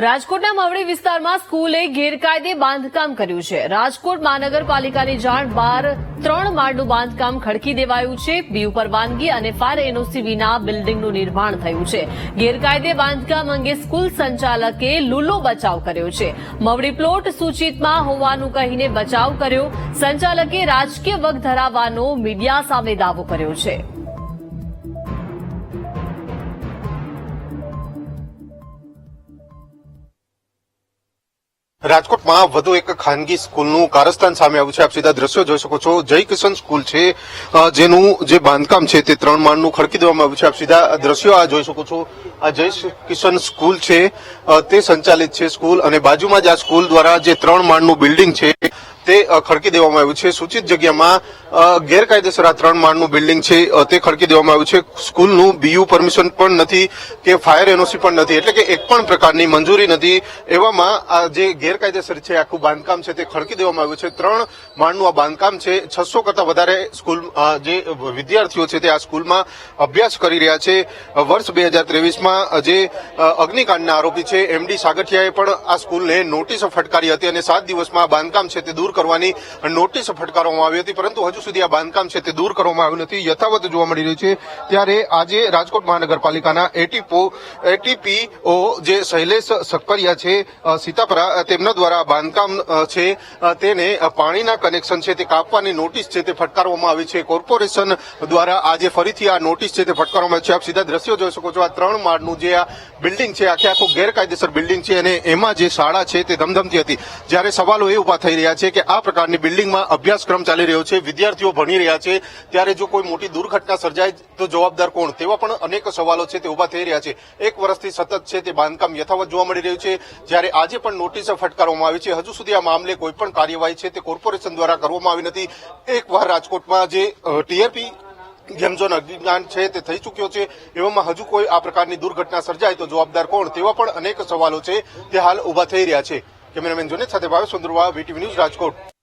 રાજકોટના મવડી વિસ્તારમાં સ્કૂલે ગેરકાયદે બાંધકામ કર્યું છે. રાજકોટ મહાનગરપાલિકાની જાણ બાર ત્રણ માળનું બાંધકામ ખડકી દેવાયું છે. બીયુ પરવાનગી અને ફાયર એનઓસી વિના બિલ્ડિંગનું નિર્માણ થયું છે. ગેરકાયદે બાંધકામ અંગે સ્કૂલ સંચાલકે લુલો બચાવ કર્યો છે. મવડી પ્લોટ સૂચિતમાં હોવાનું કહીને બચાવ કર્યો. સંચાલકે રાજકીય વગ ધરાવવાનો મીડિયા સામે દાવો કર્યો છે. રાજકોટમાં વધુ એક ખાનગી સ્કૂલનું કારસ્તાન સામે આવ્યું છે. આપ સીધા દ્રશ્યો જોઈ શકો છો. જય કિશન સ્કૂલ છે જેનું જે બાંધકામ છે તે ત્રણ માળનું ખડકી દેવામાં આવ્યું છે. આપ સીધા દ્રશ્યો આ જોઈ શકો છો. આ જય કિશન સ્કૂલ છે તે સંચાલિત છે સ્કૂલ અને બાજુમાં જ આ સ્કૂલ દ્વારા જે ત્રણ માળનું બિલ્ડિંગ છે, તે ખડકી દેવામાં આવ્યું છે. સૂચિત જગ્યામાં ગેરકાયદેસર આ ત્રણ માળનું બિલ્ડિંગ છે તે ખડકી દેવામાં આવ્યું છે. સ્કૂલનું બીયુ પરમિશન પણ નથી કે ફાયર એનઓસી પણ નથી, એટલે કે એક પણ પ્રકારની મંજૂરી નથી. એવામાં આ જે ગેરકાયદેસર છે, આખું બાંધકામ છે, તે ખડકી દેવામાં આવ્યું છે. ત્રણ માળનું આ બાંધકામ છે, છસો કરતા વધારે સ્કૂલ જે વિદ્યાર્થીઓ છે, તે આ સ્કૂલમાં અભ્યાસ કરી રહ્યા છે. વર્ષ બે હજાર ત્રેવીસમાં જે અગ્નિકાંડના આરોપી છે એમડી સાગઠિયાએ પણ આ સ્કૂલને નોટિસ ફટકારી હતી અને સાત દિવસમાં આ બાંધકામ છે, તે દૂર કરવાની નોટિસ ફટકારવામાં આવી હતી. પરંતુ હજુ સુધી આ બાંધકામ છે તે દૂર કરવામાં આવ્યું નથી. યથાવત જોવા મળી રહ્યું છે. ત્યારે આજે રાજકોટ મહાનગરપાલિકાના એટીપો, એટીપીઓ જે શૈલેષ સક્કરિયા છે સીતાપરા તેમના દ્વારા બાંધકામ છે તેને પાણીના કનેક્શન છે તે કાપવાની નોટિસ છે તે ફટકારવામાં આવી છે. કોર્પોરેશન દ્વારા આજે ફરીથી આ નોટિસ છે તે ફટકારવામાં આવી છે. આપ સીધા દ્રશ્યો જોઈ શકો છો. આ ત્રણ માળનું જે આ બિલ્ડિંગ છે, આખે આખું ગેરકાયદેસર બિલ્ડિંગ છે અને એમાં જે શાળા છે તે ધમધમતી હતી. જ્યારે સવાલો એ ઊભા થઈ રહ્યા છે કે આ પ્રકારની બિલ્ડિંગમાં અભ્યાસક્રમ ચાલી રહ્યો છે વિદ્યાર્થીઓ ભણી રહ્યા છે. ત્યારે જો કોઈ મોટી દુર્ઘટના સર્જાય તો જવાબદાર કોણ? તેવા પણ અનેક સવાલો છે તે ઊભા થઈ રહ્યા છે. એક વર્ષથી સતત છે તે બાંધકામ યથાવત જોવા મળી રહ્યું છે. જ્યારે આજે પણ નોટિસ ફટકારવામાં આવી છે. હજુ સુધી આ મામલે કોઈ પણ કાર્યવાહી છે તે કોર્પોરેશન દ્વારા કરવામાં આવી નથી. એકવાર રાજકોટમાં જે ટીઆરપી ગેમ અગ્નિકાંડ છે તે થઈ ચૂક્યો છે. એવામાં હજુ કોઈ આ પ્રકારની દુર્ઘટના સર્જાય તો જવાબદાર કોણ? તેવા પણ અનેક સવાલો છે તે હાલ ઊભા થઈ રહ્યા છે. કેમેરામેન જોને સાથે ભાવે સુંદરવા, વીટીવી ન્યૂઝ રાજકોટ.